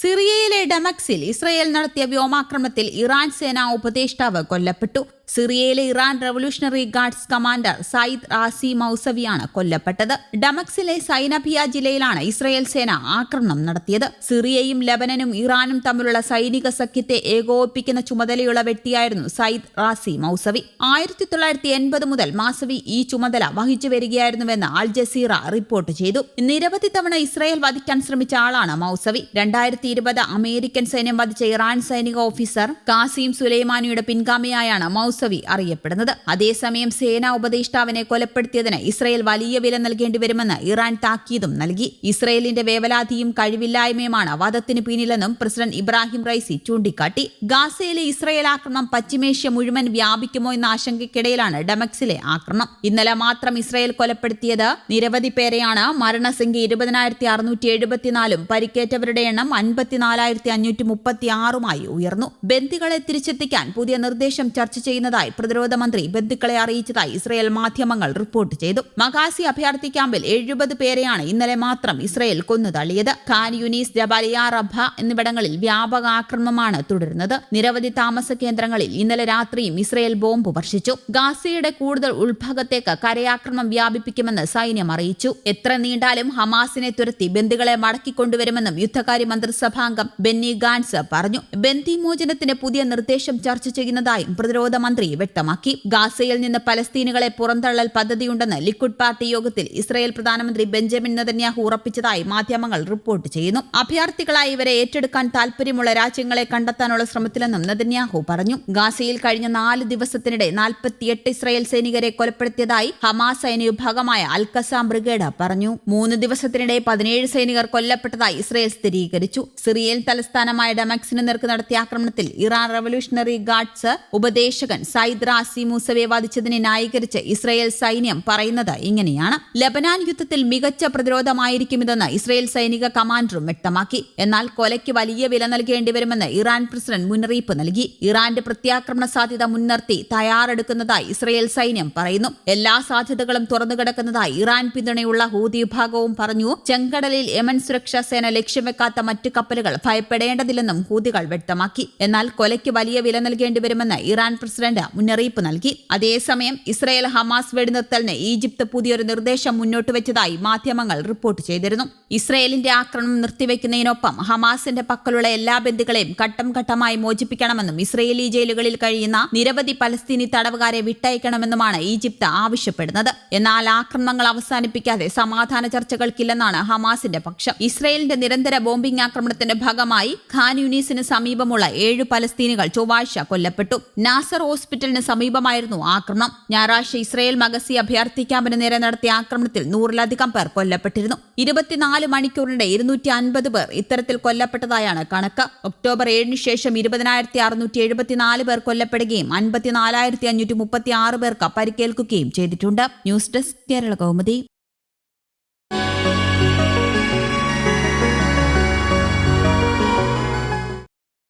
സിറിയയിലെ ഡമക്സിൽ ഇസ്രയേൽ നടത്തിയ വ്യോമാക്രമണത്തിൽ ഇറാൻ സേനാ ഉപദേഷ്ടാവ് കൊല്ലപ്പെട്ടു. സിറിയയിലെ Iran revolutionary guards commander Sayyid Razi മൌസവിയാണ് കൊല്ലപ്പെട്ടത്. ഡമക്സിലെ സൈനഭിയ ജില്ലയിലാണ് ഇസ്രയേൽ സേന ആക്രമണം നടത്തിയത്. സിറിയയും ലബനനും ഇറാനും തമ്മിലുള്ള സൈനിക സഖ്യത്തെ ഏകോപിപ്പിക്കുന്ന ചുമതലയുള്ള വ്യക്തിയായിരുന്നു സയ്യിദ് റാസി മൌസവി. ആയിരത്തി തൊള്ളായിരത്തി എൺപത് മുതൽ മാസവി ഈ ചുമതല വഹിച്ചു വരികയായിരുന്നുവെന്ന് അൽ ജസീറ റിപ്പോർട്ട് ചെയ്തു. നിരവധി തവണ ഇസ്രയേൽ വധിക്കാൻ ശ്രമിച്ച ആളാണ് മൌസവി. രണ്ടായിരത്തി ഇരുപത് അമേരിക്കൻ സൈന്യം വധിച്ച ഇറാൻ സൈനിക ഓഫീസർ കാസിം സുലൈമാനിയുടെ പിൻഗാമിയായാണ് മൌസവി അറിയപ്പെടുന്നത്. അതേസമയം സേനാ ഉപദേഷ്ടാവിനെ കൊലപ്പെടുത്തിയതിന് ഇസ്രയേൽ വലിയ വില നൽകേണ്ടി വരുമെന്ന് ഇറാൻ താക്കീതും നൽകി. ഇസ്രയേലിന്റെ വേവലാതിയും കഴിവില്ലായ്മയുമാണ് വധത്തിന് പിന്നിലെന്നും പ്രസിഡന്റ് ഇബ്രാഹിം റൈസി ചൂണ്ടിക്കാട്ടി. ഗാസയിലെ ഇസ്രയേൽ ആക്രമണം പശ്ചിമേഷ്യ മുഴുവൻ വ്യാപിക്കുമോ എന്ന ആശങ്കയ്ക്കിടയിലാണ് ഡമക്സിലെ ആക്രമണം. ഇന്നലെ മാത്രം ഇസ്രയേൽ കൊലപ്പെടുത്തിയത് നിരവധി പേരെയാണ്. മരണസംഖ്യ ഇരുപതിനായിരത്തി അറുന്നൂറ്റി എഴുപത്തിനാലും പരിക്കേറ്റവരുടെ എണ്ണം അൻപത്തിനാലായിരത്തി അഞ്ഞൂറ്റി മുപ്പത്തി ആറുമായി ഉയർന്നു. ബന്ദികളെ തിരിച്ചെത്തിക്കാൻ പുതിയ നിർദ്ദേശം ചർച്ച ചെയ്യുന്നതായി പ്രതിരോധ മന്ത്രി ബന്ധുക്കളെ അറിയിച്ചതായി ഇസ്രയേൽ മാധ്യമങ്ങൾ റിപ്പോർട്ട് ചെയ്തു. മകാസി അഭയാർത്ഥി ക്യാമ്പിൽ എഴുപത് പേരെയാണ് ഇന്നലെ മാത്രം ഇസ്രയേൽ കൊന്നു തള്ളിയത് ഖാൻ യുനീസ് ജബാലിയ റഭ എന്നിവിടങ്ങളിൽ വ്യാപക ആക്രമണമാണ് തുടരുന്നത്. നിരവധി താമസ കേന്ദ്രങ്ങളിൽ ഇന്നലെ രാത്രിയും ഇസ്രയേൽ ബോംബ് വർഷിച്ചു. ഗാസയുടെ കൂടുതൽ ഉൾഭാഗത്തേക്ക് കരയാക്രമണം വ്യാപിപ്പിക്കുമെന്ന് സൈന്യം അറിയിച്ചു. എത്ര നീണ്ടാലും ഹമാസിനെ തുരത്തി ബന്ദികളെ മടക്കിക്കൊണ്ടുവരുമെന്നും യുദ്ധകാര്യ മന്ത്രിസഭാംഗം ബെന്നി ഗാൻസ് പറഞ്ഞു. ബന്ധിമോചനത്തിന് പുതിയ നിർദ്ദേശം ചർച്ച ചെയ്യുന്നതായും പ്രതിരോധ മന്ത്രി വ്യക്തമാക്കി. ഗാസയിൽ നിന്ന് പലസ്തീനുകളെ പുറന്തള്ളൽ പദ്ധതിയുണ്ടെന്ന് ലിക്വിഡ് പാർട്ടി യോഗത്തിൽ ഇസ്രായേൽ പ്രധാനമന്ത്രി ബെഞ്ചമിൻ നെതന്യാഹു ഉറപ്പിച്ചതായി മാധ്യമങ്ങൾ റിപ്പോർട്ട് ചെയ്യുന്നു. അഭയാർത്ഥികളായി ഇവരെ ഏറ്റെടുക്കാൻ താൽപര്യമുള്ള രാജ്യങ്ങളെ കണ്ടെത്താനുള്ള ശ്രമത്തിലെന്നും നെതന്യാഹു പറഞ്ഞു. ഗാസയിൽ കഴിഞ്ഞ നാല് ദിവസത്തിനിടെ നാൽപ്പത്തിയെട്ട് ഇസ്രായേൽ സൈനികരെ കൊലപ്പെടുത്തിയതായി ഹമാസ് സൈനിക വിഭാഗമായ അൽക്കസാം ബ്രിഗേഡ് പറഞ്ഞു. മൂന്ന് ദിവസത്തിനിടെ പതിനേഴ് സൈനികർ കൊല്ലപ്പെട്ടതായി ഇസ്രായേൽ സ്ഥിരീകരിച്ചു. സിറിയൻ തലസ്ഥാനമായ ഡമക്സിന് നേർക്ക് നടത്തിയ ആക്രമണത്തിൽ ഇറാൻ റവല്യൂഷണറി ഗാർഡ്സ് ഉപദേശകൻ സയ്യിദ് റാസി മൂസവെ വധിച്ചതിനെ ന്യായീകരിച്ച് ഇസ്രയേൽ സൈന്യം പറയുന്നത് ഇങ്ങനെയാണ്. ലബനാൻ യുദ്ധത്തിൽ മികച്ച പ്രതിരോധമായിരിക്കും ഇസ്രയേൽ ഇസ്രായേൽ സൈനിക കമാൻഡറും വ്യക്തമാക്കി. എന്നാൽ കൊലയ്ക്ക് വലിയ വില നൽകേണ്ടി വരുമെന്ന് ഇറാൻ പ്രസിഡന്റ് മുന്നറിയിപ്പ് നൽകി. ഇറാന്റെ പ്രത്യാക്രമണ സാധ്യത മുൻനിർത്തി തയ്യാറെടുക്കുന്നതായി ഇസ്രയേൽ സൈന്യം പറയുന്നു. എല്ലാ സാധ്യതകളും തുറന്നുകിടക്കുന്നതായി ഇറാൻ പിന്തുണയുള്ള ഹൂതി വിഭാഗവും പറഞ്ഞു. ചെങ്കടലിൽ യമൻ സുരക്ഷാ സേന ലക്ഷ്യം വെക്കാത്ത മറ്റു കപ്പലുകൾ ഭയപ്പെടേണ്ടതില്ലെന്നും ഹൂതികൾ വ്യക്തമാക്കി. എന്നാൽ കൊലയ്ക്ക് വലിയ വില നൽകേണ്ടി വരുമെന്ന് ഇറാൻ പ്രസിഡന്റ് മുന്നറിയിപ്പ് നൽകി. അതേസമയം ഇസ്രായേൽ ഹമാസ് വെടിനിർത്തലിന് ഈജിപ്ത് പുതിയൊരു നിർദ്ദേശം മുന്നോട്ട് വെച്ചതായി മാധ്യമങ്ങൾ റിപ്പോർട്ട് ചെയ്തിരുന്നു. ഇസ്രായേലിന്റെ ആക്രമണം നിർത്തിവെക്കുന്നതിനൊപ്പം ഹമാസിന്റെ പക്കലുള്ള എല്ലാ ബന്ധുക്കളെയും ഘട്ടം ഘട്ടമായി മോചിപ്പിക്കണമെന്നും ഇസ്രയേലി ജയിലുകളിൽ കഴിയുന്ന നിരവധി പലസ്തീനി തടവുകാരെ വിട്ടയക്കണമെന്നുമാണ് ഈജിപ്ത് ആവശ്യപ്പെടുന്നത്. എന്നാൽ ആക്രമണങ്ങൾ അവസാനിപ്പിക്കാതെ സമാധാന ചർച്ചകൾക്കില്ലെന്നാണ് ഹമാസിന്റെ പക്ഷം. ഇസ്രയേലിന്റെ നിരന്തര ബോംബിംഗ് ആക്രമണത്തിന്റെ ഭാഗമായി ഖാൻ യൂനീസിന് സമീപമുള്ള ഏഴ് പലസ്തീനികൾ ചൊവ്വാഴ്ച കൊല്ലപ്പെട്ടു. നാസർ ഹോസ്പിറ്റലിന് സമീപമായിരുന്നു ആക്രമണം. ഞായറാഴ്ച ഇസ്രയേൽ മഗസി അഭയാർത്ഥി ക്യാമ്പിന് നേരെ നടത്തിയ ആക്രമണത്തിൽ നൂറിലധികം പേർ കൊല്ലപ്പെട്ടിരുന്നു. ഇരുപത്തിനാല് മണിക്കൂറിനിടെ ഇരുന്നൂറ്റി അൻപത് പേർ ഇത്തരത്തിൽ കൊല്ലപ്പെട്ടതായാണ് കണക്ക്. ഒക്ടോബർ ഏഴിന് ശേഷം ഇരുപതിനായിരത്തി അറുന്നൂറ്റി എഴുപത്തിനാല് പേർ കൊല്ലപ്പെടുകയും അൻപത്തിനാലായിരത്തി അഞ്ഞൂറ്റി മുപ്പത്തി ആറ് പേർക്ക് പരിക്കേൽക്കുകയും ചെയ്തിട്ടുണ്ട്. News desk Kerala Kaumudi.